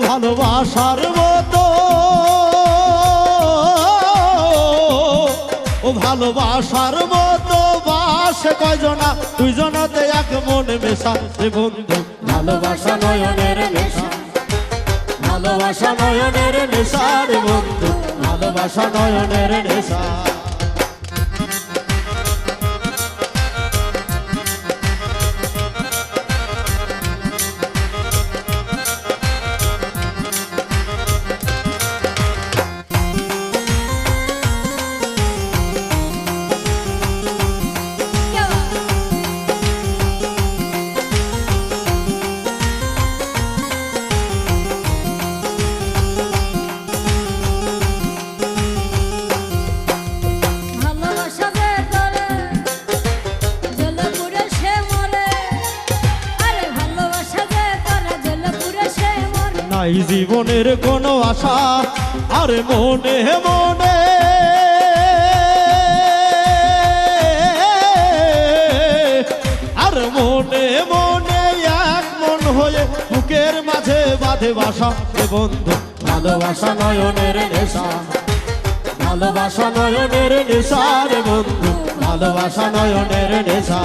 ভালোবাসার মতো। ও ভালোবাসার মতো বাসে কয়জনা? দুইজনাতে এক মনে মেশা। এ বন্ধু, ভালোবাসা নয়নের নেশা। ভালোবাসা নয়নের নেশা রে বন্ধু, ভালোবাসা নয়নের নেশা। নাই জীবনের কোনো আশা, আর মনে মনে। আর মনে মনে এক মন হয়ে বুকের মাঝে বাঁধে বাসা। বন্ধু, ভালোবাসা নয়নের নেশা। ভালোবাসা নয়নের নেশা রে বন্ধু, ভালোবাসা নয়নের নেশা।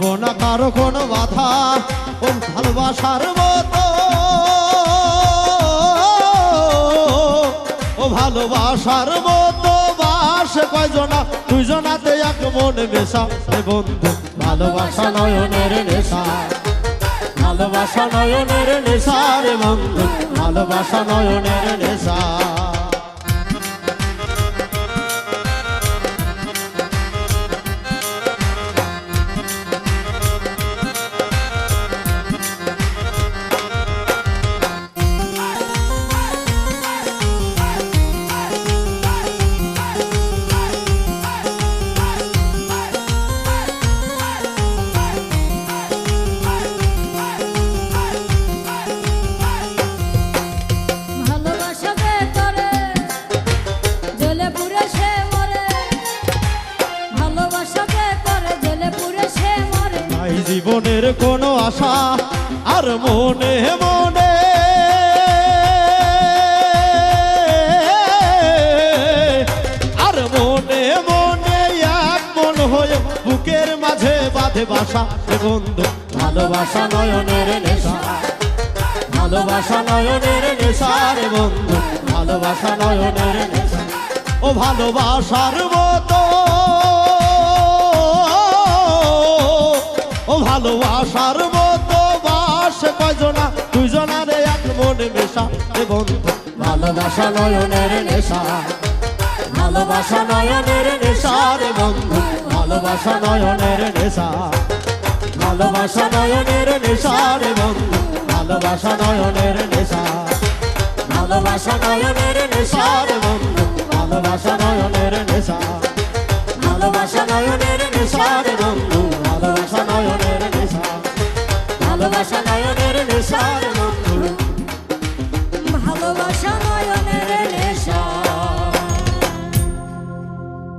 মানব না কারও কোনো বাধা ও ভালোবাসার মতো। ও ভালোবাসার মতো বাস কয়জনা? দুইজনাতে এক মনে মেশা এ বন্ধু, ভালোবাসা নয়নের নেশা। ভালোবাসা নয়নের নেশা রে বন্ধু, ভালোবাসা নয়নের নেশা। জীবনের কোনো আশা আর মনে মনে। আর মনে মনে এক মন হয়ে বুকের মাঝে বাঁধে বাসা বন্ধু, ভালোবাসা নয়নের নেশা। ভালোবাসা নয়নের নেশা রে বন্ধু, ভালোবাসা নয়নের নেশা। ও ভালোবাসার মতো ভালোবাসার মতো বাস কয়জনা? দুইজনারে এক মনে মেশা এ বন্ধু, ভালোবাসা নয়নের নেশা। ভালোবাসা নয়নের নেশা রে বন্ধু, ভালোবাসা নয়নের নেশা। ভালোবাসা নয়নের নেশা রে বন্ধু, ভালোবাসা নয়নের নেশা। ভালোবাসা নয়নের নেশা রে বন্ধু, ভালোবাসা নয়নের নেশা। ভালোবাসা নয়নের নেশার